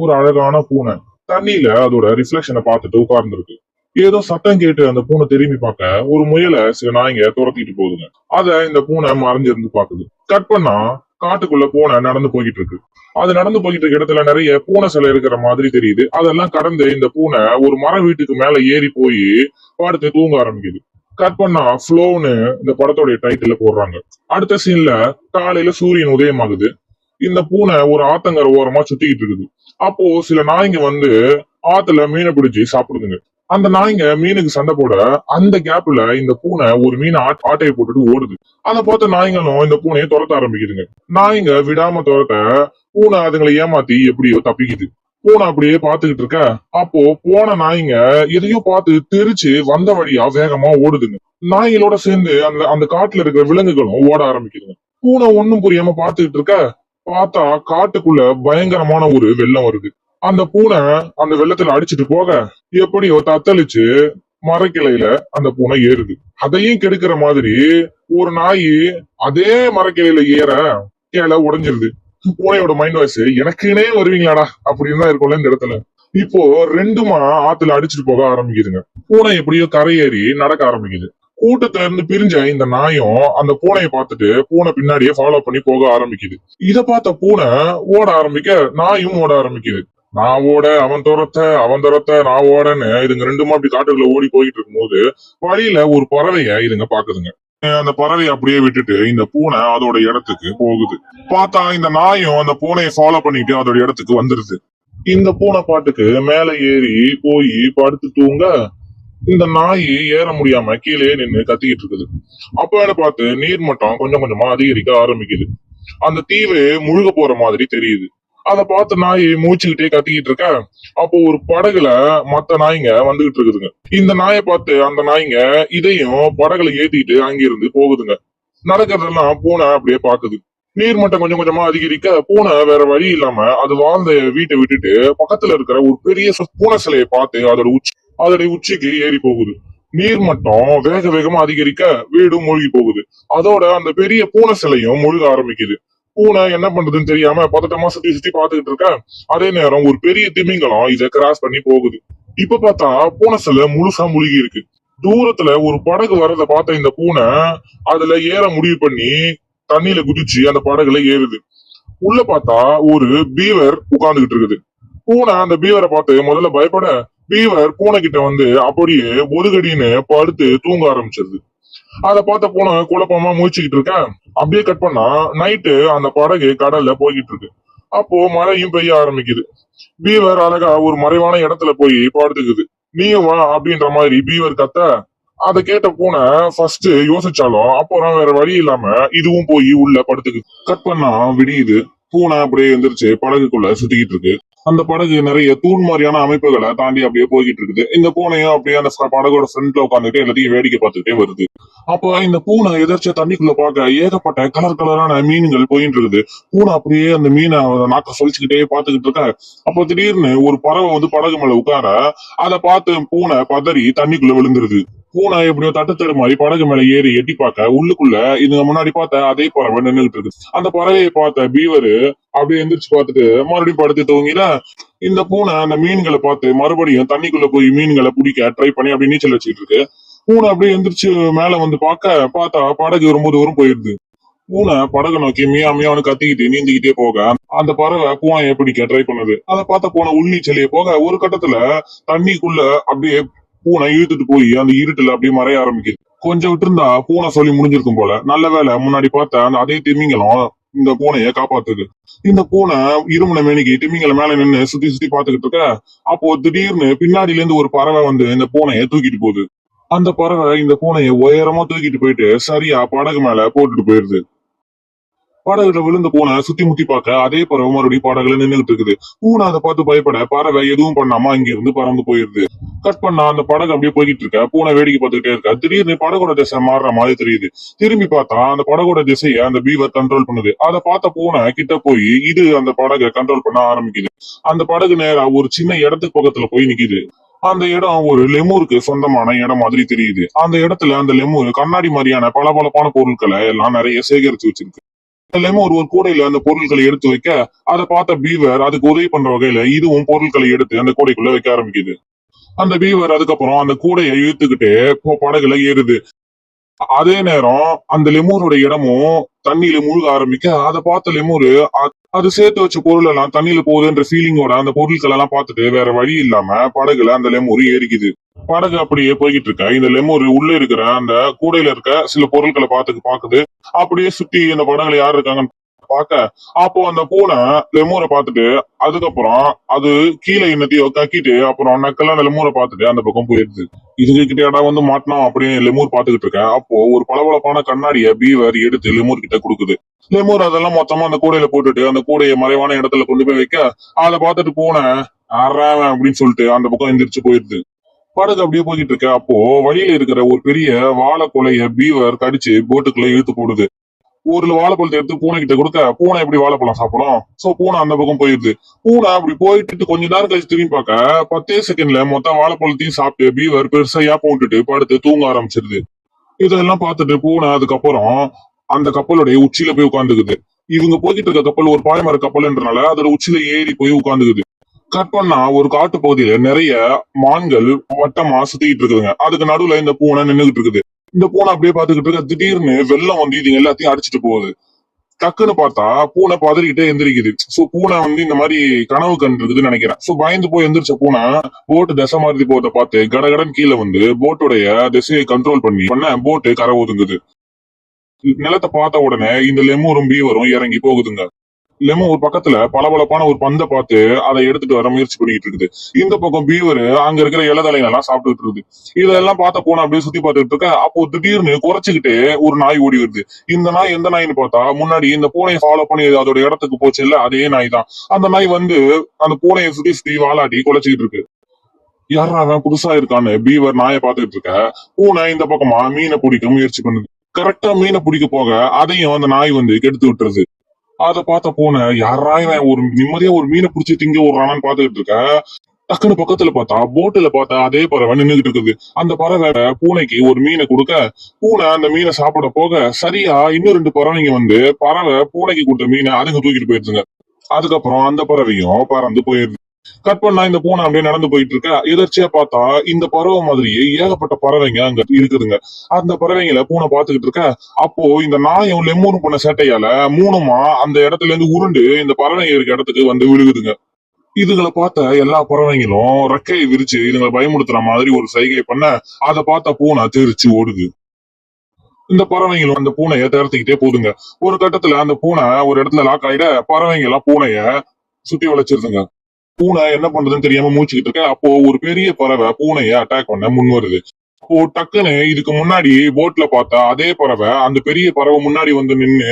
ஒரு அழகான பூனை. தண்ணியில அதோட ரிஃப்ளெக்ஷனை பார்த்துட்டு உட்கார்ந்துருக்கு. ஏதோ சத்தம் கேட்டு அந்த பூனை திரும்பி பார்க்க ஒரு முயலை சில நாய்ங்க துரத்திட்டு போகுதுங்க. அத இந்த பூனை மறைஞ்சிருந்து பாக்குது கட் பண்ணா காட்டுக்குள்ள பூனை நடந்து போய்கிட்டு இருக்கு அது நடந்து போய்கிட்டு இருக்க இடத்துல நிறைய பூனை சிலை இருக்கிற மாதிரி தெரியுது. அதெல்லாம் கடந்து இந்த பூனை ஒரு மர வீட்டுக்கு மேல ஏறி போய் படுத்து தூங்க ஆரம்பிக்குது. கட் பண்ணா ஃப்ளோன்னு இந்த படத்தோடைய டைட்டில் போடுறாங்க. அடுத்த சீன்ல காலையில சூரியன் உதயமாகுது. இந்த பூனை ஒரு ஆத்தங்கர ஓரமா சுத்திக்கிட்டு இருக்குது. அப்போ சில நாய்ங்க வந்து ஆத்துல மீனை பிடிச்சி சாப்பிடுதுங்க. அந்த நாய்ங்க மீனுக்கு சண்டை போட அந்த கேப்ல இந்த பூனை ஒரு மீனை ஆட்- ஆட்டையை போட்டுட்டு ஓடுது. அதை பார்த்த நாய்ங்களும் இந்த பூனையை துரத்த ஆரம்பிக்குதுங்க. நாய்ங்க விடாம துரத்த பூனை அதுங்களை ஏமாத்தி எப்படியோ தப்பிக்குது. பூனை அப்படியே பாத்துக்கிட்டு இருக்க அப்போ போன நாய்ங்க எதையோ பார்த்து தெரிச்சு வந்த வழியா வேகமா ஓடுதுங்க. நாய்களோட சேர்ந்து அந்த அந்த காட்டுல இருக்கிற விலங்குகளும் ஓட ஆரம்பிக்குதுங்க. பூனை ஒண்ணும் புரியாம பாத்துக்கிட்டு இருக்க பார்த்தா காட்டுக்குள்ள பயங்கரமான ஒரு வெள்ளம் வருது. அந்த பூனை அந்த வெள்ளத்துல அடிச்சிட்டு போக எப்படியோ தத்தளிச்சு மரக்கிளையில அந்த பூனை ஏறுது. அதையும் கெடுக்கிற மாதிரி ஒரு நாய் அதே மரக்கிளையில ஏற கீழே உடைஞ்சிருது. பூனையோட மைண்ட் வாய்ஸ் எனக்குனே வருவீங்களாடா? அப்படின்னு தான் இருக்கும்ல இந்த இடத்துல. இப்போ ரெண்டுமா ஆத்துல அடிச்சிட்டு போக ஆரம்பிக்குதுங்க. பூனை எப்படியோ கரையேறி நடக்க ஆரம்பிக்குது. கூட்டத்துல இருந்து பிரிஞ்ச இந்த நாயும் அந்த பூனையை பார்த்துட்டு பூனை பின்னாடியே ஃபாலோ பண்ணி போக ஆரம்பிக்குது. இத பார்த்த பூனை ஓட ஆரம்பிக்க நாயும் ஓட ஆரம்பிக்குது. நான் ஓட அவன் துரத்த அவன் துரத்த நான் ஓடன்னு இதுங்க ரெண்டுமா அப்படி காட்டுக்குள்ள ஓடி போயிட்டு இருக்கும்போது வழியில ஒரு பறவைய இதுங்க பாக்குதுங்க அந்த பறவையை அப்படியே விட்டுட்டு இந்த பூனை அதோட இடத்துக்கு போகுது. பார்த்தா இந்த நாயும் அந்த பூனையை ஃபாலோ பண்ணிட்டு அதோட இடத்துக்கு வந்துருது. இந்த பூனை பாட்டுக்கு மேல ஏறி போய் படுத்து தூங்க இந்த நாய் ஏற முடியாம கீழே நின்னு கத்திக்கிட்டு இருக்குது. அப்ப என்ன பார்த்து நீர்மட்டம் கொஞ்சம் கொஞ்சமா அதிகரிக்க ஆரம்பிக்குது. அந்த தீவு முழுக போற மாதிரி தெரியுது. அத பார்த்து நாய் மூச்சுக்கிட்டே கத்திக்கிட்டு இருக்க. அப்போ ஒரு படகுல மத்த நாய்ங்க வந்துகிட்டு இருக்குதுங்க. இந்த நாயை பார்த்து அந்த நாய்ங்க இதையும் படகுல ஏத்திட்டு அங்கிருந்து போகுதுங்க. நடக்கிறதெல்லாம் பூனை அப்படியே பாக்குது நீர்மட்டம் கொஞ்சம் கொஞ்சமா அதிகரிக்க பூனை வேற வழி இல்லாம அது வாழ்ந்த வீட்டை விட்டுட்டு பக்கத்துல இருக்கிற ஒரு பெரிய பூனை சிலையை பார்த்து அதோட உச்சி அதனுடைய உச்சிக்கு ஏறி போகுது. நீர்மட்டம் வேக வேகமா அதிகரிக்க வீடும் மூழ்கி போகுது. அதோட அந்த பெரிய பூனை சிலையும் முழுக ஆரம்பிக்குது. பூனை என்ன பண்றதுன்னு தெரியாம பதட்டமா சுத்தி சுத்தி பாத்துக்கிட்டு இருக்க அதே நேரம் ஒரு பெரிய திமிங்கலம் இதை கிராஸ் பண்ணி போகுது. இப்ப பார்த்தா பூனை சிலை முழுசா முழுகி இருக்கு. தூரத்துல ஒரு படகு வரத பார்த்த இந்த பூனை அதுல ஏற முடிவு பண்ணி தண்ணியில குதிச்சு அந்த படகுல ஏறுது. உள்ள பார்த்தா ஒரு பீவர் உட்கார்ந்துகிட்டு இருக்குது. பூனை அந்த பீவரை பார்த்து முதல்ல பயப்பட பீவர் பூனை கிட்ட வந்து அப்படியே ஒதுகடின்னு படுத்து தூங்க ஆரம்பிச்சிருது. அத பார்த்த பூனை குழப்பமா முழிச்சுக்கிட்டு இருக்கேன் அப்படியே கட் பண்ணா நைட்டு அந்த படகு கடல்ல போய்கிட்டு இருக்கு. அப்போ மழையும் பெய்ய ஆரம்பிக்குது. பீவர் அழகா ஒரு மறைவான இடத்துல போய் படுத்துக்குது. நீயும் வா அப்படின்ற மாதிரி பீவர் கத்த அதை கேட்ட பூனை ஃபர்ஸ்ட் யோசிச்சாலும் அப்புறம் வேற வழி இல்லாம இதுவும் போய் உள்ள படுத்துக்குது. கட் பண்ணா விடியுது. பூனை அப்படியே எந்திரிச்சு படகுக்குள்ள சுத்திக்கிட்டு இருக்கு. அந்த படகு நிறைய தூண் மாதிரியான அமைப்புகளை தாண்டி அப்படியே போய்கிட்டு இருக்குது. இந்த பூனையும் அப்படியே அந்த படகோட ஃப்ரண்ட்ல உட்காந்துட்டு எல்லாத்தையும் வேடிக்கை பார்த்துட்டே வருது. அப்போ இந்த பூனை எதிர்ச்ச தண்ணிக்குள்ள பார்க்க ஏகப்பட்ட கலர் கலரான மீன்கள் போயிட்டு இருக்குது. பூனை அப்படியே அந்த மீனை நாக்க சொல்லிச்சுக்கிட்டே பாத்துக்கிட்டு இருக்க. அப்போ திடீர்னு ஒரு பறவை வந்து படகு மேல உட்கார அதை பார்த்து பூனை பதறி தண்ணிக்குள்ள விழுந்துருது. பூனை எப்படியோ தட்டுத்தரு மாதிரி படகு மேல ஏறி எட்டி பார்க்க உள்ளுக்குள்ள இதுங்க முன்னாடி பார்த்த அதே பறவை நின்னுகிட்டு இருக்கு. அந்த பறவையை பார்த்த பீவரு அப்படியே எந்திரிச்சு பார்த்துட்டு மறுபடியும் படுத்து தூங்கில இந்த பூனை அந்த மீன்களை பார்த்து மறுபடியும் தண்ணிக்குள்ள போய் மீன்களை பிடிக்க ட்ரை பண்ணி அப்படியே நீச்சல் வச்சுட்டு இருக்கு. பூனை அப்படியே எந்திரிச்சு மேல வந்து பார்க்க பார்த்தா படகு ரொம்ப தூரம் போயிடுது பூனை படகு நோக்கி மியா மியான்னு கத்திக்கிட்டு நீந்திக்கிட்டே போக அந்த பறவை பூனையை பிடிக்க ட்ரை பண்ணுது. அதை பார்த்த பூனை உள்நீச்சலையே போக ஒரு கட்டத்துல தண்ணிக்குள்ள அப்படியே பூனை இழுத்துட்டு போய் அந்த இருட்டுல அப்படியே மறைய ஆரம்பிக்குது. கொஞ்சம் விட்டு இருந்தா பூனை சொல்லி முடிஞ்சிருக்கும் போல. நல்ல வேளை முன்னாடி பார்த்த அந்த அதே திமிங்கலம் இந்த பூனைய காப்பாத்துது. இந்த பூனை இருமுனை மேனிக்கு திமிங்கல மேல நின்னு சுத்தி சுத்தி பாத்துக்கிட்டு இருக்க அப்போ திடீர்னு பின்னாடில இருந்து ஒரு பறவை வந்து இந்த பூனைய தூக்கிட்டு போகுது. அந்த பறவை இந்த பூனையை உயரமா தூக்கிட்டு போயிட்டு சரியா படகு மேல போட்டுட்டு போயிருது. படகுல விழுந்த பூனை சுத்தி முத்தி பார்க்க அதே பறவை மறுபடியும் படகுல நின்னுகிட்டு இருக்குது. பூனை அதை பார்த்து பயப்பட பறவை எதுவும் பண்ணாம அங்க இருந்து பறந்து போயிருது. கட் பண்ணா அந்த படகு அப்படியே போய்கிட்டு இருக்க பூனை வேடிக்கை பார்த்துக்கிட்டே இருக்க. திடீர்னு படகோட திசை மாறுற மாதிரி தெரியுது. திரும்பி பார்த்தா அந்த படகோட திசையை அந்த பீவர் கண்ட்ரோல் பண்ணுது. அதை பார்த்த பூனை கிட்ட போய் இது அந்த படகை கண்ட்ரோல் பண்ண ஆரம்பிக்குது. அந்த படகு நேரா ஒரு சின்ன இடத்துக்கு பக்கத்துல போய் நிக்குது. அந்த இடம் ஒரு லெமூருக்கு சொந்தமான இடம் மாதிரி தெரியுது. அந்த இடத்துல அந்த லெமூர் கண்ணாடி மாதிரியான பளபளப்பான பொருட்களை எல்லாம் நிறைய சேகரிச்சு வச்சிருக்கு. எல்லாமே ஒரு கூடையில அந்த பொருட்களை எடுத்து வைக்க அதை பார்த்த பீவர் அதுக்கு உதவி பண்ற வகையில இதுவும் பொருட்களை எடுத்து அந்த கூடைக்குள்ள வைக்க ஆரம்பிக்குது. அந்த பீவர் அதுக்கப்புறம் அந்த கூடையை இழுத்துக்கிட்டு படகுல ஏறுது. அதே நேரம் அந்த லெமூரோட இடமும் தண்ணியில மூழ்க ஆரம்பிக்க அதை பார்த்த லெமூரு அது சேர்த்து வச்ச பொருள் எல்லாம் தண்ணியில போகுதுன்ற ஃபீலிங்கோட அந்த பொருட்கள் எல்லாம் பார்த்துட்டு வேற வழி இல்லாம படகுல அந்த லெமூர் ஏறிக்குது. படகு அப்படியே போய்கிட்டு இருக்க. இந்த லெமூர் உள்ள இருக்கிற அந்த கூடையில இருக்க சில பொருட்களை பார்த்து பாக்குது அப்படியே சுத்தி இந்த படகுல யார் இருக்காங்கன்னு பார்க்க. அப்போ அந்த பூனை லெமூரை பார்த்துட்டு அதுக்கப்புறம் அது கீழே என்னத்தையோ கக்கிட்டு அப்புறம் நக்கெல்லாம் அந்த லெமூரை பார்த்துட்டு அந்த பக்கம் போயிருது. இதுக்கு கிட்டேடா வந்து மாட்டினோம் அப்படின்னு லெமூர் பாத்துக்கிட்டு இருக்கேன். அப்போ ஒரு பளபளப்பான கண்ணாடிய பீவர் எடுத்து லெமூர் கிட்ட கொடுக்குது. லெமூர் அதெல்லாம் மொத்தமா அந்த கூடையில போட்டுட்டு அந்த கூடையை மறைவான இடத்துல கொண்டு போய் வைக்க அதை பார்த்துட்டு பூனை அறவன் அப்படின்னு சொல்லிட்டு அந்த பக்கம் எந்திரிச்சு போயிருது. படகு அப்படியே போய்கிட்டு இருக்க. அப்போ வழியில இருக்கிற ஒரு பெரிய வாழை கொலைய பீவர் கடிச்சு போட்டுக்குள்ள இழுத்து போடுது. ஒரு வாழைப்பழத்தை எடுத்து பூனை கிட்ட கொடுக்க பூனை எப்படி வாழைப்பழம் சாப்பிடும்? சோ பூனை அந்த பக்கம் போயிடுது பூனை அப்படி போயிட்டு கொஞ்ச நேரம் கழிச்சு திரும்பி பார்க்க பத்தே செகண்ட்ல மொத்த வாழைப்பழத்தையும் சாப்பிட்டு பீவர் பெருசையா போட்டுட்டு படுத்து தூங்க ஆரம்பிச்சிருது. இதெல்லாம் பார்த்துட்டு பூனை அதுக்கப்புறம் அந்த கப்பலுடைய உச்சியில போய் உட்காந்துக்குது இவங்க போய்கிட்டு இருக்க கப்பல் ஒரு பாய்மர கப்பல்ன்றனால அதோட உச்சியில ஏறி போய் உட்காந்துக்குது கட் பண்ணா ஒரு காட்டு பகுதியில நிறைய மான்கள் வட்டமா சுத்திக்கிட்டு இருக்குதுங்க. அதுக்கு நடுவுல இந்த பூனை நின்னுகிட்டு இருக்குது. இந்த பூனை அப்படியே பாத்துக்கிட்டு இருக்க. திடீர்னு வெள்ளம் வந்து இது எல்லாத்தையும் அடிச்சிட்டு போகுது. டக்குன்னு பார்த்தா பூனை பதறிக்கிட்டே எந்திரிக்குது. சோ பூனை வந்து இந்த மாதிரி கனவு கண்டு இருக்குதுன்னு நினைக்கிறேன். சோ பயந்து போய் எந்திரிச்ச பூனை போட்டு திசை மாறுதி போறத பார்த்து கடகடன் கீழே வந்து போட்டுடைய திசையை கண்ட்ரோல் பண்ணி பண்ண போட்டு கரை ஒதுங்குது. நிலத்தை பார்த்த உடனே இந்த லெமூரும் பீவரும் இறங்கி போகுதுங்க. லெமூர் பக்கத்துல பளபளப்பான ஒரு பந்தை பார்த்து அதை எடுத்துட்டு வர முயற்சி பண்ணிட்டு இருக்குது. இந்த பக்கம் பீவர் அங்க இருக்கிற இலதலைகள் எல்லாம் சாப்பிட்டுட்டு இருக்குது. இதெல்லாம் பார்த்த போன அப்படியே சுத்தி பார்த்துட்டு இருக்க அப்போ திடீர்னு குறைச்சிக்கிட்டே ஒரு நாய் ஓடி வருது. இந்த நாய் எந்த நாய்னு பார்த்தா முன்னாடி இந்த பூனையை ஃபாலோ பண்ணி அதோட இடத்துக்கு போச்சு இல்ல அதே நாய் தான் அந்த நாய் வந்து அந்த பூனையை சுத்தி சுத்தி வாலாட்டி குலைச்சிக்கிட்டு இருக்கு. யாரா அவன் புதுசா இருக்கான்னு பீவர் நாயை பார்த்துட்டு இருக்க பூனை இந்த பக்கமா மீனை பிடிக்க முயற்சி பண்ணுது. கரெக்டா மீனை பிடிக்க போக அதையும் அந்த நாய் வந்து கெடுத்து விட்டுருது. அத பார்த்த பூனை யாரா இவன் ஒரு நிம்மதியா ஒரு மீனை பிடிச்சி திங்க விடுறானான்னு பாத்துக்கிட்டு இருக்க டக்குன்னு பக்கத்துல பார்த்தா போட்டுல பார்த்தா அதே பறவை நின்னுகிட்டு இருக்குது. அந்த பறவை பூனைக்கு ஒரு மீனை கொடுக்க பூனை அந்த மீனை சாப்பிட போக சரியா இன்னும் ரெண்டு பறவைங்க வந்து பறவை பூனைக்கு கொடுத்த மீனை அதுங்க தூக்கிட்டு போயிருதுங்க அதுக்கப்புறம் அந்த பறவையும் பறந்து போயிருது கட் பண்ணா இந்த பூனை அப்படியே நடந்து போயிட்டு இருக்க எதிர்ச்சியா பார்த்தா இந்த பறவை மாதிரியே ஏகப்பட்ட பறவைங்க அங்க இருக்குதுங்க. அந்த பறவைங்களை பூனை பாத்துக்கிட்டு இருக்க? அப்போ இந்த நாயும் லெமூரும் பண்ண சேட்டையால மூணுமா அந்த இடத்துல இருந்து உருண்டு இந்த பறவைங்க இருக்க இடத்துக்கு வந்து விழுகுதுங்க. இதுகளை பார்த்த எல்லா பறவைங்களும் ரெக்கையை விரிச்சு இதுங்களை பயமுடுத்துற மாதிரி ஒரு சைகை பண்ண அதை பார்த்த பூனை தெரிச்சு ஓடுது. இந்த பறவைங்களும் அந்த பூனைய திறத்திக்கிட்டே போகுதுங்க. ஒரு கட்டத்துல அந்த பூனை ஒரு இடத்துல லாக் ஆயிட பறவைங்க எல்லாம் பூனைய சுத்தி வளைச்சிருதுங்க. பூனை என்ன பண்றதுன்னு தெரியாம மூச்சுக்கிட்டு இருக்க அப்போ ஒரு பெரிய பறவை பூனைய அட்டாக் பண்ண முன் வருது. அப்போ டக்குன்னு இதுக்கு முன்னாடி போட்ல பார்த்தா அதே பறவை அந்த பெரிய பறவை முன்னாடி வந்து நின்னு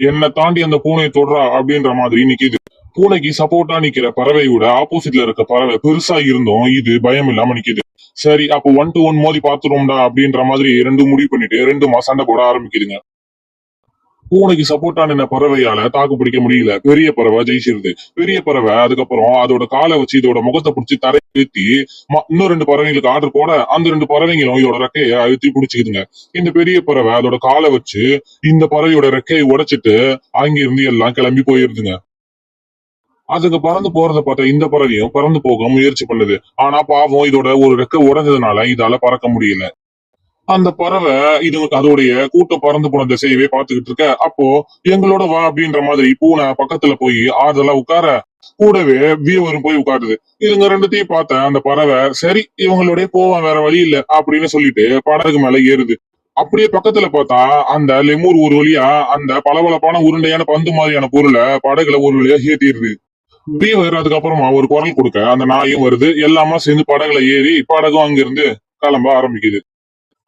என்னை தாண்டி அந்த பூனையை தொடுறா அப்படின்ற மாதிரி நிக்குது. பூனைக்கு சப்போர்ட்டா நிக்கிற பறவையோட ஆப்போசிட்ல இருக்க பறவை பெருசா இருந்தும் இது பயம் இல்லாம நிக்குது. சரி அப்போ ஒன் டு ஒன் மோதி பாத்துருவோம்டா அப்படின்ற மாதிரி ரெண்டு முடிவு பண்ணிட்டு ரெண்டு மாசாண்ட போட ஆரம்பிக்குதுங்க. பூனைக்கு சப்போர்ட்டான பறவையால தாக்கு பிடிக்க முடியல. பெரிய பறவை ஜெயிச்சிருது. பெரிய பறவை அதுக்கப்புறம் அதோட காலை வச்சு இதோட முகத்தை பிடிச்சி தரை ஏத்தி ம- இன்னும் ரெண்டு பறவைங்களுக்கு ஆர்டர் போட அந்த ரெண்டு பறவைங்களும் இதோட ரெக்கையை அழுத்தி பிடிச்சிக்குதுங்க. இந்த பெரிய பறவை அதோட காலை வச்சு இந்த பறவையோட ரெக்கையை உடைச்சிட்டு அங்கிருந்து எல்லாம் கிளம்பி போயிருதுங்க. அதுங்க பறந்து போறத பார்த்தா இந்த பறவையும் பறந்து போக முயற்சி பண்ணுது. ஆனா பாவம் இதோட ஒரு ரெக்கை உடைஞ்சதுனால இதால பறக்க முடியல. அந்த பறவை இது அதோடைய கூட்டம் பறந்து போன திசையவே பாத்துக்கிட்டு இருக்க. அப்போ எங்களோட வா அப்படின்ற மாதிரி பூனை பக்கத்துல போய் ஆறுதலா உட்கார கூடவே வீவரும் போய் உட்காருது. இதுங்க ரெண்டுத்தையும் பார்த்த அந்த பறவை சரி இவங்களோடய போவான் வேற வழி இல்ல அப்படின்னு சொல்லிட்டு படகு மேல ஏறுது. அப்படியே பக்கத்துல பார்த்தா அந்த லெமூர் ஒரு வழியா அந்த பளபளப்பான உருண்டையான பந்து மாதிரியான பொருளை படகுல ஒரு வழியா ஏத்திடுது. பீவர் அதுக்கப்புறமா ஒரு குரல் கொடுக்க அந்த நாயும் வருது. எல்லாமே சேர்ந்து படகுல ஏறி படகும் அங்கிருந்து கிளம்ப ஆரம்பிக்குது.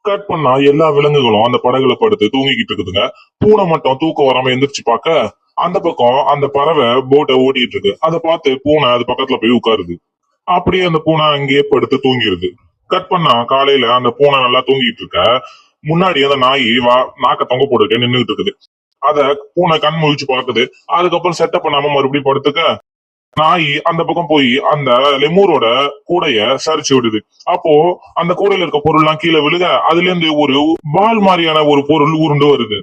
கட் பண்ணா எல்லா விலங்குகளும் அந்த படகுல படுத்து தூங்கிக்கிட்டு இருக்குதுங்க. பூனை மட்டும் தூக்கம் வராம எந்திரிச்சு பார்க்க அந்த பக்கம் அந்த பறவை போட்டை ஓட்டிட்டு இருக்கு. அதை பார்த்து பூனை அது பக்கத்துல போய் உட்காருது. அப்படியே அந்த பூனை அங்கேயே படுத்து தூங்கிடுது கட் பண்ணா காலையில அந்த பூனை நல்லா தூங்கிட்டு இருக்க. முன்னாடி அந்த நாய் வா நாக்க தொங்க போட்டுட்டு நின்னுகிட்டு இருக்குது. அத பூனை கண் முழிச்சு பார்க்குது. அதுக்கப்புறம் செட்டப் பண்ணாம மறுபடியும் படுத்துக்க. நாய் அந்த பக்கம் போய் அந்த லெமூரோட கூடைய சரிச்சு விடுது. அப்போ அந்த கூடையில இருக்க பொருள் எல்லாம் கீழே விழுக அதுல இருந்து ஒரு பால் மாதிரியான ஒரு பொருள் உருண்டு வருது.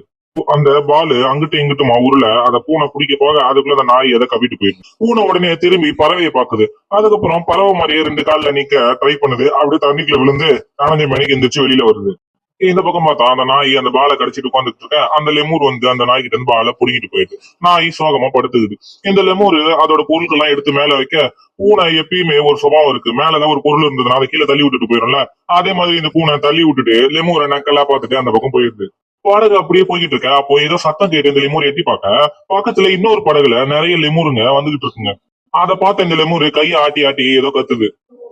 அந்த பால் அங்கிட்டு இங்கிட்டுமா உருள அத பூனை குடிக்க போக அதுக்குள்ள அந்த நாய் எதை கவிட்டு போயிடும் பூனை உடனே திரும்பி பறவையை பாக்குது அதுக்கப்புறம் பறவை மாதிரியே ரெண்டு கால்ல நிக்க ட்ரை பண்ணுது. அப்படியே தண்ணிக்குள்ள விழுந்து நாலஞ்சு மணிக்கு எந்திரிச்சு வெளியில வருது. இந்த பக்கம் பார்த்தா அந்த நாய் அந்த பாலை கடிச்சிட்டு உட்காந்துட்டு இருக்கேன். அந்த லெமூர் வந்து அந்த நாய்கிட்ட இருந்து பாலை புடிங்கிட்டு போயிடுது. நாய் சோகமா படுத்துக்குது. இந்த லெமூர் அதோட பொருட்கள் எல்லாம் எடுத்து மேல வைக்க பூனை எப்பயுமே ஒரு சுபாவம் இருக்கு. மேலதான் ஒரு பொருள் இருந்ததுன்னா அதை கீழே தள்ளி விட்டுட்டு போயிடும்ல? அதே மாதிரி இந்த பூனை தள்ளி விட்டுட்டு லெமூரை நக்கலா பார்த்துட்டு அந்த பக்கம் போயிடுது. படகு அப்படியே போய்கிட்டு இருக்க அப்போ ஏதோ சத்தம் கேட்டு இந்த லெமூர் எட்டி பார்க்க பக்கத்துல இன்னொரு படகுல நிறைய லெமூருங்க வந்துகிட்டு இருக்குங்க. அதை பார்த்த இந்த லெமூர் கையை ஆட்டி ஆட்டி ஏதோ கத்துது.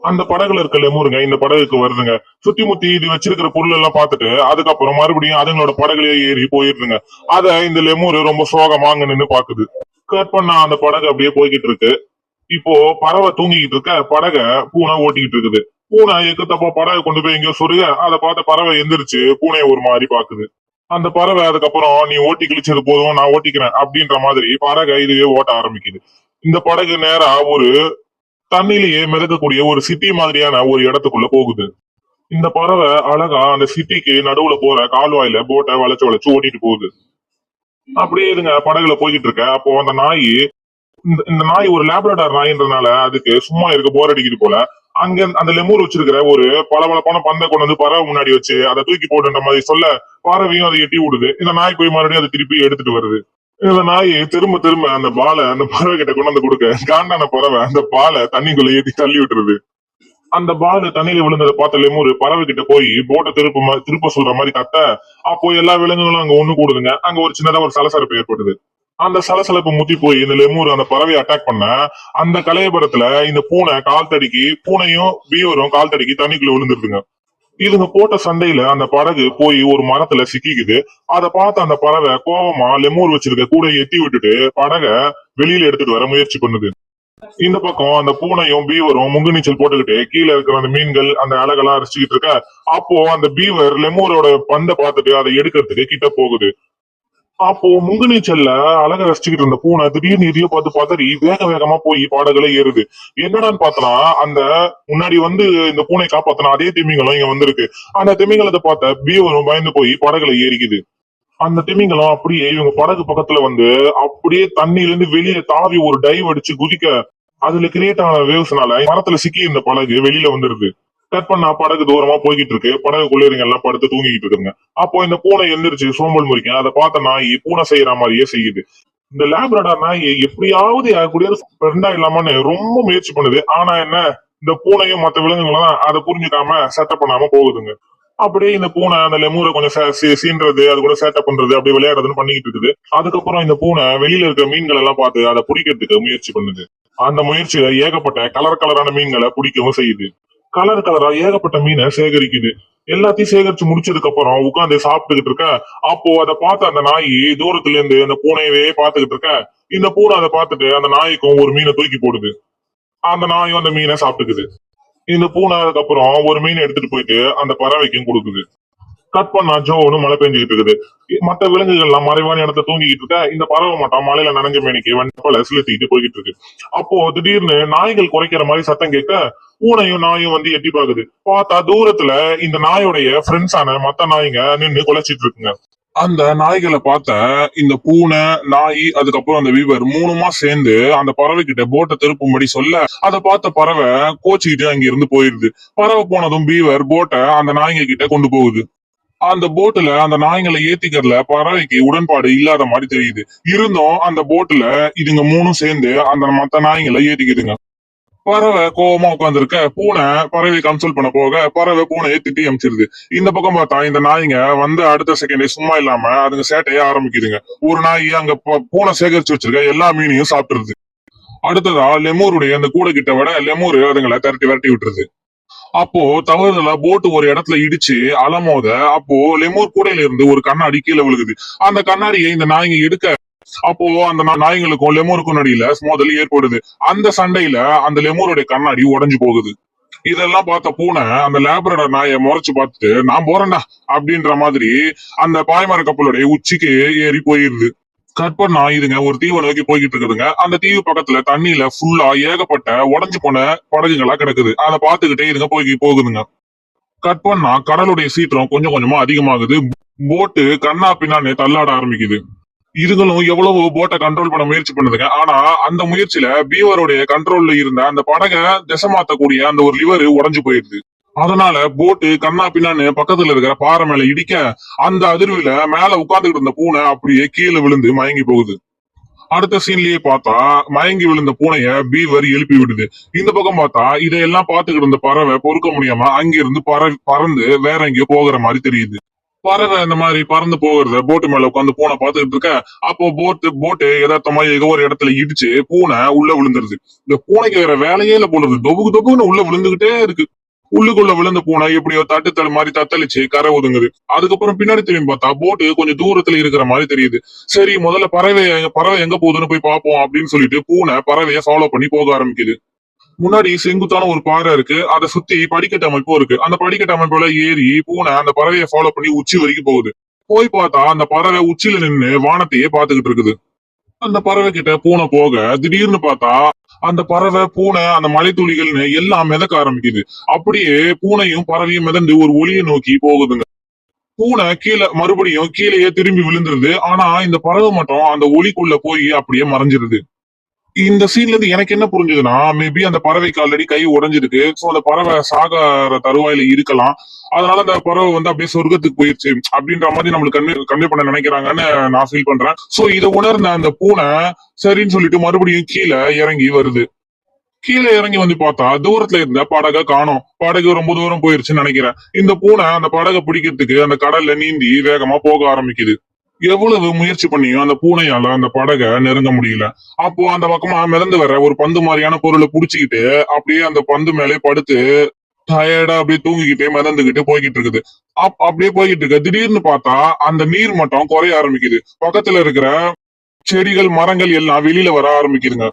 அந்த படகுல இருக்க லெமூருங்க இந்த படகுக்கு வருதுங்க. சுத்தி முத்தி இது வச்சிருக்கிற பொருள் எல்லாம் பார்த்துட்டு அதுக்கப்புறம் மறுபடியும் அதுங்களோட படகுலயே ஏறி போயிருதுங்க. அத இந்த லெமூர் ரொம்ப சோகமாங்க நின்னு பாக்குது. கட் பண்ண அந்த படகு அப்படியே போய்கிட்டு இருக்கு. இப்போ பறவை தூங்கிக்கிட்டு இருக்க படக பூனை ஓட்டிக்கிட்டு இருக்குது. பூனை எக்கு தப்பா படகை கொண்டு போய் எங்கேயோ சொருக அதை பார்த்த பறவை எந்திரிச்சு பூனையை ஒரு மாதிரி பாக்குது. அந்த பறவை அதுக்கப்புறம் நீ ஓட்டி கிழிச்சது போதும் நான் ஓட்டிக்கிறேன் அப்படின்ற மாதிரி பறவை இதுவே ஓட்ட ஆரம்பிக்குது. இந்த படகு நேரா ஒரு தண்ணிலேயே மிதக்கக்கூடிய ஒரு சிட்டி மாதிரியான ஒரு இடத்துக்குள்ள போகுது. இந்த பறவை அழகா அந்த சிட்டிக்கு நடுவுல போற கால்வாயில போட்டை வளைச்சு வளைச்சு ஓட்டிட்டு போகுது. அப்படியே இதுங்க படகுல போய்கிட்டு இருக்க. அப்போ அந்த நாய் இந்த- இந்த நாய் ஒரு லேபரேட்டர் நாயின்றனால அதுக்கு சும்மா இருக்க போர் அடிக்குது போல. அங்க அந்த லெமூர் வச்சிருக்கிற ஒரு பளபளப்பான பந்தை கொண்டு வந்து பறவை முன்னாடி வச்சு அதை தூக்கி போடுன்ற மாதிரி சொல்ல பறவையும் அதை எட்டி விடுது. இந்த நாய் போய் மறுபடியும் அதை திருப்பி எடுத்துட்டு வருது. இந்த நாய் திரும்ப திரும்ப அந்த பாலை அந்த பறவை கிட்ட கொண்டு வந்து கொடுக்க. காண்டான பறவை அந்த பாலை தண்ணிக்குள்ள ஏத்தி தள்ளி விட்டுருது. அந்த பால் தண்ணியில விழுந்ததை பார்த்த லெமூர் பறவை கிட்ட போய் போட்டை திருப்ப மா- திருப்ப சொல்ற மாதிரி கத்த. அப்போ எல்லா விலங்குகளும் அங்க ஒண்ணு கூடுதுங்க. அங்க ஒரு சின்னதா ஒரு சலசலப்பு ஏற்படுது. அந்த சலசலப்பு முத்தி போய் இந்த லெமூர் அந்த பறவையை அட்டாக் பண்ண அந்த கலையபுரத்துல இந்த பூனை கால் தடிக்கு பூனையும் பீவரும் கால் தடிக்கு தண்ணிக்குள்ள விழுந்துருதுங்க. இதுங்க போட்ட சண்டையில அந்த படகு போய் ஒரு மரத்துல சிக்கிக்குது. அதை பார்த்த அந்த பறவை கோவமா லெமூர் வச்சிருக்க கூட எட்டி விட்டுட்டு படகை வெளியில எடுத்துட்டு வர முயற்சி பண்ணுது. இந்த பக்கம் அந்த பூனையும் பீவரும் முங்கு நீச்சல் போட்டுக்கிட்டு கீழே இருக்கிற அந்த மீன்கள் அந்த அழகெல்லாம் ரசிச்சுக்கிட்டு இருக்க அப்போ அந்த பீவர் லெமூரோட பந்தை பார்த்துட்டு அதை எடுக்கிறதுக்கு கிட்ட போகுது. அப்போ முங்குநீச்சல்ல அழக ரசிச்சுக்கிட்டு இருந்த பூனை திடீர்னு இதையோ பார்த்து பதறி வேக வேகமா போய் பாடகளை ஏறுது. என்னடான்னு பார்த்தனா அந்த முன்னாடி வந்து இந்த பூனை காப்பாத்தின அதே திமிங்கலம் இங்க வந்திருக்கு. அந்த திமிங்கலத்தை பார்த்த பீவரும் பயந்து போய் படகளை ஏறிக்குது. அந்த திமிங்கலம் அப்படியே இவங்க படகு பக்கத்துல வந்து அப்படியே தண்ணியில இருந்து வெளியே தாவி ஒரு டைவ் அடிச்சு குதிக்க அதுல கிரியேட் ஆன வேவ்ஸ்னால மரத்துல சிக்கி இந்த படகு வெளியில வந்துருது. கட் படகு தூரமா போய்கிட்டு இருக்கு. படகுக்குள்ள இவங்க எல்லாம் படுத்து தூங்கிட்டு இருக்குங்க. அப்போ இந்த பூனை எந்திரிச்சு சோம்பல் முறிக்க அதை பார்த்த நாய் பூனை செய்யற மாதிரியே செய்யுது. இந்த லேப்ரடார் நாய் எப்படியாவது யாருக்கூடிய ஃப்ரெண்டா இல்லாமன்னு ரொம்ப முயற்சி பண்ணுது. ஆனா என்ன? இந்த பூனையும் மத்த விலங்குகளும் அதை புரிஞ்சுக்காம செட்டப் பண்ணாம போகுதுங்க. அப்படியே இந்த பூனை அந்த லெமூரை கொஞ்சம் சே- சீன்றது அது கூட சேட்டை பண்றது அப்படி விளையாடுறதுன்னு பண்ணிக்கிட்டு இருக்குது. அதுக்கப்புறம் இந்த பூனை வெளியில இருக்க மீன்கள் எல்லாம் பார்த்து அதை பிடிக்கிறதுக்கு முயற்சி பண்ணுது. அந்த முயற்சியில ஏகப்பட்ட கலர் கலரான மீன்களை பிடிக்கவும் செய்யுது. கலர் கலரா ஏகப்பட்ட மீனை சேகரிக்குது. எல்லாத்தையும் சேகரிச்சு முடிச்சதுக்கு அப்புறம் உட்காந்து சாப்பிட்டுக்கிட்டு இருக்க. அப்போ அதை பார்த்த அந்த நாய் தூரத்துல இருந்து அந்த பூனையவே பாத்துக்கிட்டு இருக்க. இந்த பூனை அதை பார்த்துட்டு அந்த நாய்க்கும் ஒரு மீனை தூக்கி போடுது. அந்த நாயும் அந்த மீனை சாப்பிட்டுக்குது. இந்த பூனை அதுக்கப்புறம் ஒரு மீன் எடுத்துட்டு போயிட்டு அந்த பறவைக்கும் கொடுக்குது. கட் பண்ணா ஜோன்னு மழை பெஞ்சுக்கிட்டு இருக்குது. மத்த விலங்குகள்லாம் மறைவான இடத்த தூங்கிக்கிட்டு இருக்க. இந்த பறவை மட்டும் மழையில நனைஞ்ச மேனிக்கு வண்டப்பல செலுத்திட்டு போய்கிட்டு இருக்கு. அப்போ திடீர்னு நாய்கள் குறைக்கிற மாதிரி சத்தம் கேட்க பூனையும் நாயும் வந்து எட்டி பாக்குது. பார்த்தா தூரத்துல இந்த நாயோடைய ஃப்ரெண்ட்ஸான மத்த நாய்ங்க நின்னு குலைச்சிட்டு இருக்குங்க. அந்த நாய்களை பார்த்த இந்த பூனை நாய் அதுக்கப்புறம் அந்த வீவர் மூணுமா சேர்ந்து அந்த பறவை கிட்ட போட்டை திருப்பும்படி சொல்ல அதை பார்த்த பறவை கோச்சிக்கிட்டு அங்க இருந்து போயிருது. பறவை போனதும் பீவர் போட்டை அந்த நாய்ங்க கிட்ட கொண்டு போகுது. அந்த போட்டுல அந்த நாய்களை ஏத்திக்கிறதுல பறவைக்கு உடன்பாடு இல்லாத மாதிரி தெரியுது. இருந்தும் அந்த போட்டுல இதுங்க மூணும் சேர்ந்து அந்த மத்த நாய்களை ஏத்திக்குதுங்க. பறவை கோவமா உட்காந்துருக்க பூனை பறவை கன்சல்ட் பண்ண போக பறவை பூனையை திட்டி அமைச்சிருது. இந்த பக்கம் பார்த்தா இந்த நாய்ங்க வந்து அடுத்த செகண்டே சும்மா இல்லாம அதுங்க சேட்டைய ஆரம்பிக்குதுங்க. ஒரு நாய் அங்க ப- பூனை சேகரிச்சு வச்சிருக்க எல்லா மீனையும் சாப்பிட்டுருது. அடுத்ததா லெமூருடைய அந்த கூடை கிட்ட விட லெமூர் அதுங்களை திரட்டி விரட்டி விட்டுருது. அப்போ தவறுதலா போட்டு ஒரு இடத்துல இடிச்சு அலமோத அப்போ லெமூர் கூடையில இருந்து ஒரு கண்ணாடி கீழே விழுகுது. அந்த கண்ணாடியை இந்த நாய்ங்க எடுக்க அப்போ அந்த நா- நாய்ங்களுக்கும் லெமூருக்கும் நடியில மோதல் ஏற்படுது. அந்த சண்டையில அந்த லெமூருடைய கண்ணாடி உடைஞ்சு போகுது. இதெல்லாம் பார்த்த பூனை அந்த லேபரடர் நாயை முறைச்சு பார்த்துட்டு நான் போறேன்டா அப்படின்ற மாதிரி அந்த பாய்மர கப்பலுடைய உச்சிக்கு ஏறி போயிருது. கற்பன் ஆயுதுங்க. இதுங்க ஒரு தீவை நோக்கி போய்கிட்டு இருக்குதுங்க. அந்த தீவு பக்கத்துல தண்ணியில ஃபுல்லா ஏகப்பட்ட உடஞ்சு போன படகுகளா கிடக்குது. அதை பார்த்துக்கிட்டே இதுங்க போய் போகுதுங்க. கட் பண்ணா கடலுடைய சீற்றம் கொஞ்சம் கொஞ்சமா அதிகமாகுது. போட்டு கண்ணா பின்னான்னு தள்ளாட ஆரம்பிக்குது. இதுகளும் எவ்வளவு போட்டை கண்ட்ரோல் பண்ண முயற்சி பண்ணுதுங்க. ஆனா அந்த முயற்சியில பீவருடைய கண்ட்ரோல்ல இருந்த அந்த படகை திசை மாத்தக்கூடிய அந்த ஒரு லிவர் உடஞ்சு போயிருது அதனால போட்டு கண்ணா பின்னான்னு பக்கத்துல இருக்கிற பாறை மேல இடிக்க அந்த அதிர்வுல மேல உட்கார்ந்துகிட்டு இருந்த பூனை அப்படியே கீழே விழுந்து மயங்கி போகுது. அடுத்த சீன்லயே பார்த்தா மயங்கி விழுந்த பூனைய பீவர் எழுப்பி விடுது. இந்த பக்கம் பார்த்தா இதையெல்லாம் பார்த்துக்கிட்டு இருந்த பறவை பொறுக்க முடியாம அங்கிருந்து பற பறந்து வேற எங்கேயோ போகிற மாதிரி தெரியுது. பறவை இந்த மாதிரி பறந்து போகிறத போட்டு மேல உட்காந்து பூனை பார்த்துக்கிட்டு இருக்க அப்போ போட்டு போட்டு யதார்த்தமா ஏதோ ஒரு இடத்துல இடிச்சு பூனை உள்ள விழுந்துருது. இந்த பூனைக்கு வேற வேலையே இல்ல போடுறது தொபுக்கு தொபுன்னு உள்ள விழுந்துகிட்டே இருக்கு. உள்ளுக்குள்ள விழுந்து போனா எப்படியோ தட்டுத்தல் மாதிரி தத்தளிச்சு கரை ஒதுங்குது. அதுக்கப்புறம் பின்னாடி திரும்பி பார்த்தா போட்டு கொஞ்சம் தூரத்துல இருக்கிற மாதிரி தெரியுது. சரி முதல்ல பறவை பறவை எங்க போகுதுன்னு போய் பார்ப்போம் அப்படின்னு சொல்லிட்டு பூனை பறவைய ஃபாலோ பண்ணி போக ஆரம்பிக்குது. முன்னாடி செங்குத்தான ஒரு பாறை இருக்கு. அதை சுத்தி படிக்கட்டு அமைப்பும் இருக்கு. அந்த படிக்கட்டு அமைப்புல ஏறி பூனை அந்த பறவையை ஃபாலோ பண்ணி உச்சி வரைக்கும் போகுது. போய் பார்த்தா அந்த பறவை உச்சியில நின்னு வானத்தையே பாத்துக்கிட்டு இருக்குது. அந்த பறவை கிட்ட பூனை போக திடீர்னு பார்த்தா அந்த பறவை பூனை அந்த மலைத்துளிகள்னு எல்லாம் மிதக்க ஆரம்பிக்குது. அப்படியே பூனையும் பறவையும் மிதந்து ஒரு ஒளியை நோக்கி போகுதுங்க. பூனை கீழே மறுபடியும் கீழேயே திரும்பி விழுந்துருது. ஆனா இந்த பறவை மட்டும் அந்த ஒளிக்குள்ள போய் அப்படியே மறைஞ்சிருது. இந்த சீன்ல இருந்து எனக்கு என்ன புரிஞ்சதுன்னா மேபி அந்த பறவைக்கு ஆல்ரெடி கை உடைஞ்சிருக்கு. சோ அந்த பறவை சாகர தருவாயில இருக்கலாம். அதனால அந்த பறவை வந்து அப்படியே சொர்க்கத்துக்கு போயிருச்சு. அப்படின்ற மாதிரி நம்மளுக்கு கன்வே கன்வே பண்ண நினைக்கிறாங்கன்னு நான் ஃபீல் பண்றேன். சோ இதை உணர்ந்த அந்த பூனை சரின்னு சொல்லிட்டு மறுபடியும் கீழே இறங்கி வருது. கீழே இறங்கி வந்து பார்த்தா தூரத்துல இருந்த படகை காணோம். படகு ரொம்ப தூரம் போயிருச்சுன்னு நினைக்கிறேன். இந்த பூனை அந்த படகை பிடிக்கிறதுக்கு அந்த கடல்ல நீந்தி வேகமா போக ஆரம்பிக்குது. எவ்வளவு முயற்சி பண்ணியும் அந்த பூனையால அந்த படகை நெருங்க முடியல. அப்போ அந்த பக்கமா மிதந்து வர ஒரு பந்து மாதிரியான பொருளை புடிச்சுக்கிட்டு அப்படியே அந்த பந்து மேலே படுத்து டயர்டா அப்படியே தூங்கிக்கிட்டே மிதந்துகிட்டு போய்கிட்டு இருக்குது. அப் அப்படியே போய்கிட்டு இருக்கு. திடீர்னு பார்த்தா அந்த நீர் மட்டம் குறைய ஆரம்பிக்குது. பக்கத்துல இருக்கிற செடிகள் மரங்கள் எல்லாம் வெளியில வர ஆரம்பிக்குதுங்க.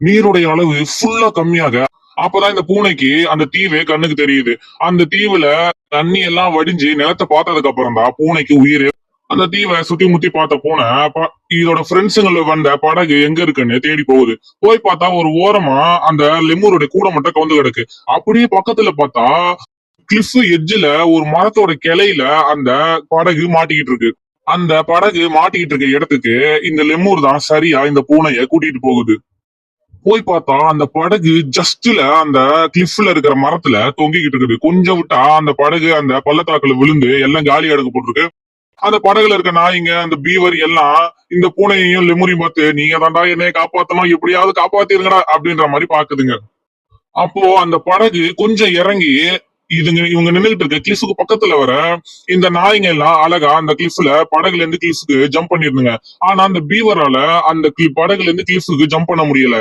நீருடைய அளவு ஃபுல்லா கம்மியாக அப்பதான் இந்த பூனைக்கு அந்த தீவே கண்ணுக்கு தெரியுது. அந்த தீவுல தண்ணி எல்லாம் வடிஞ்சு நிலத்தை பார்த்ததுக்கு அப்புறம் தான் பூனைக்கு உயிரே அந்த தீவை சுத்தி முத்தி பார்த்த பூனை இதோட ஃப்ரெண்ட்ஸுங்கள வந்த படகு எங்க இருக்குன்னு தேடி போகுது. போய் பார்த்தா ஒரு ஓரமா அந்த லெமூரோட கூட மட்டும் கவுந்து கிடக்கு. அப்படியே பக்கத்துல பார்த்தா கிளிஃப் எட்ஜ்ல ஒரு மரத்தோட கிளையில அந்த படகு மாட்டிக்கிட்டு இருக்கு. அந்த படகு மாட்டிக்கிட்டு இருக்க இடத்துக்கு இந்த லெமூர் தான் சரியா இந்த பூனைய கூட்டிட்டு போகுது. போய் பார்த்தா அந்த படகு ஜஸ்ட்ல அந்த கிளிஃப்ல இருக்கிற மரத்துல தொங்கிக்கிட்டு இருக்குது. கொஞ்சம் விட்டா அந்த படகு அந்த பள்ளத்தாக்குல விழுந்து எல்லாம் காலி அடக்கு போட்டிருக்கு. அந்த படகுல இருக்க நாய்ங்க அந்த பீவர் எல்லாம் இந்த பூனையையும் லெமுரி பார்த்து நீங்க தாண்டா என்னைய காப்பாத்தணும் எப்படியாவது காப்பாத்திருங்கடா அப்படின்ற மாதிரி பாக்குதுங்க அப்போ அந்த படகு கொஞ்சம் இறங்கி இதுங்க இவங்க நின்னுகிட்டு இருக்க கிளிஃபுக்கு பக்கத்துல வர இந்த நாய்ங்க எல்லாம் அழகா அந்த கிளிஃப்ல படகுல இருந்து கிளிஃபுக்கு ஜம்ப் பண்ணிருந்துங்க. ஆனா அந்த பீவரால அந்த படகுல இருந்து கிளிஃபுக்கு ஜம்ப் பண்ண முடியல.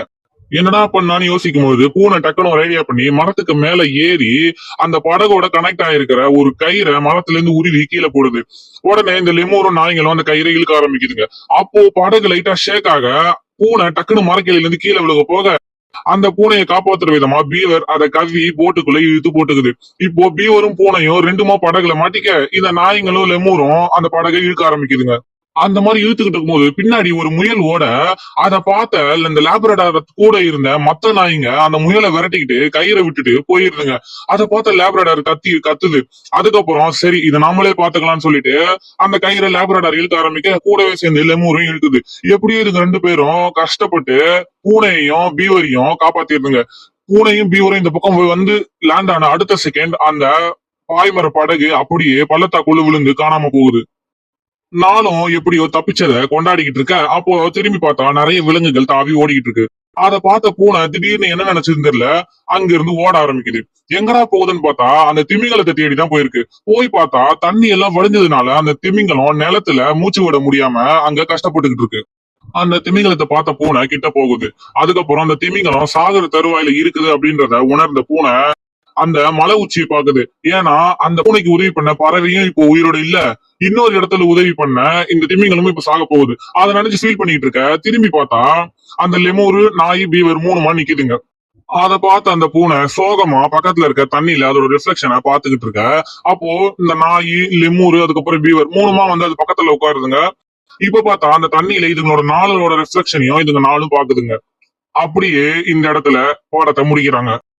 என்னடா பண்ணான்னு யோசிக்கும் போது பூனை டக்குன்னு ஒரு ஐடியா பண்ணி மரத்துக்கு மேல ஏறி அந்த படகோட கனெக்ட் ஆயிருக்கிற ஒரு கயிறை மரத்துல இருந்து உருவி கீழே போடுது. உடனே இந்த லெமோரும் நாய்ங்களும் அந்த கயிறை இழுக்க ஆரம்பிக்குதுங்க. அப்போ படகு லைட்டா ஷேக் ஆக பூனை டக்குன்னு மரக்கிளையில இருந்து கீழே விழுக போக அந்த பூனையை காப்பாத்துற விதமா பீவர் அதை கவ்வி போட்டுக்குள்ள இழுத்து போட்டுக்குது. இப்போ பீவரும் பூனையும் ரெண்டுமா படகுல மாட்டிக்க இந்த நாய்ங்களும் லெமூரும் அந்த படகை இழுக்க ஆரம்பிக்குதுங்க. அந்த மாதிரி இழுத்துக்கிட்டு இருக்கும்போது பின்னாடி ஒரு முயல் ஓட அதை பார்த்த இந்த லேபரடார் கூட இருந்த மத்த நாய்ங்க அந்த முயலை விரட்டிக்கிட்டு கயிறை விட்டுட்டு போயிருதுங்க. அதை பார்த்த லேபரடார் கத்தி கத்துது. அதுக்கப்புறம் சரி இதை நாமளே பாத்துக்கலாம்னு சொல்லிட்டு அந்த கயிறை லேபரடார் இழுக்க ஆரம்பிக்க கூடவே சேர்ந்து லெமூரும் இழுக்குது. எப்படியும் இதுங்க ரெண்டு பேரும் கஷ்டப்பட்டு பூனையையும் பீவரையும் காப்பாத்திருதுங்க பூனையும் பீவரும் இந்த பக்கம் வந்து லேண்ட் ஆன அடுத்த செகண்ட் அந்த பாய்மர படகு அப்படியே பள்ளத்தாக்குள்ள விழுந்து காணாம போகுது. நானும் எப்படியோ தப்பிச்சத கொண்டாடிக்கிட்டு இருக்க அப்போ திரும்பி பார்த்தா நிறைய விலங்குகள் தாவி ஓடிக்கிட்டு இருக்கு. அத பார்த்த பூனை திடீர்னு என்ன நினைச்சதுன்னு தெரியல. அங்க இருந்து ஓட ஆரம்பிக்குது. எங்கடா போகுதுன்னு பார்த்தா அந்த திமிங்கலத்தை தேடி தான் போயிருக்கு. போய் பார்த்தா தண்ணி எல்லாம் வடிஞ்சதுனால அந்த திமிங்கலம் நிலத்துல மூச்சு விட முடியாம அங்க கஷ்டப்பட்டுக்கிட்டு இருக்கு. அந்த திமிங்கலத்தை பார்த்த பூனை கிட்ட போகுது. அதுக்கப்புறம் அந்த திமிங்கலம் சாகர தருவாயில இருக்குது அப்படின்றத உணர்ந்த பூனை அந்த மலை உச்சியை பாக்குது ஏன்னா அந்த பூனைக்கு உதவி பண்ண பறவையும் இப்போ உயிரோட இல்ல. இன்னொரு இடத்துல உதவி பண்ண இந்த திமிங்கலமும் இப்ப சாக போகுது. அதை நினைச்சு ஃபீல் பண்ணிட்டு இருக்க திரும்பி பார்த்தா அந்த லெமூரு நாய் பீவர் மூணுமா நிக்குதுங்க. அத பார்த்த அந்த பூனை சோகமா பக்கத்துல இருக்க தண்ணியில அதோட ரிஃப்ளெக்ஷனை பாத்துக்கிட்டு இருக்க. அப்போ இந்த நாய் லெமூரு அதுக்கப்புறம் பீவர் மூணுமா வந்து அது பக்கத்துல உட்காருதுங்க. இப்ப பார்த்தா அந்த தண்ணியில இதுங்களோட நாளோட ரிஃப்ளெக்ஷனையும் இதுங்க நாளும் பாக்குதுங்க அப்படியே இந்த இடத்துல பாடத்தை முடிக்கிறாங்க.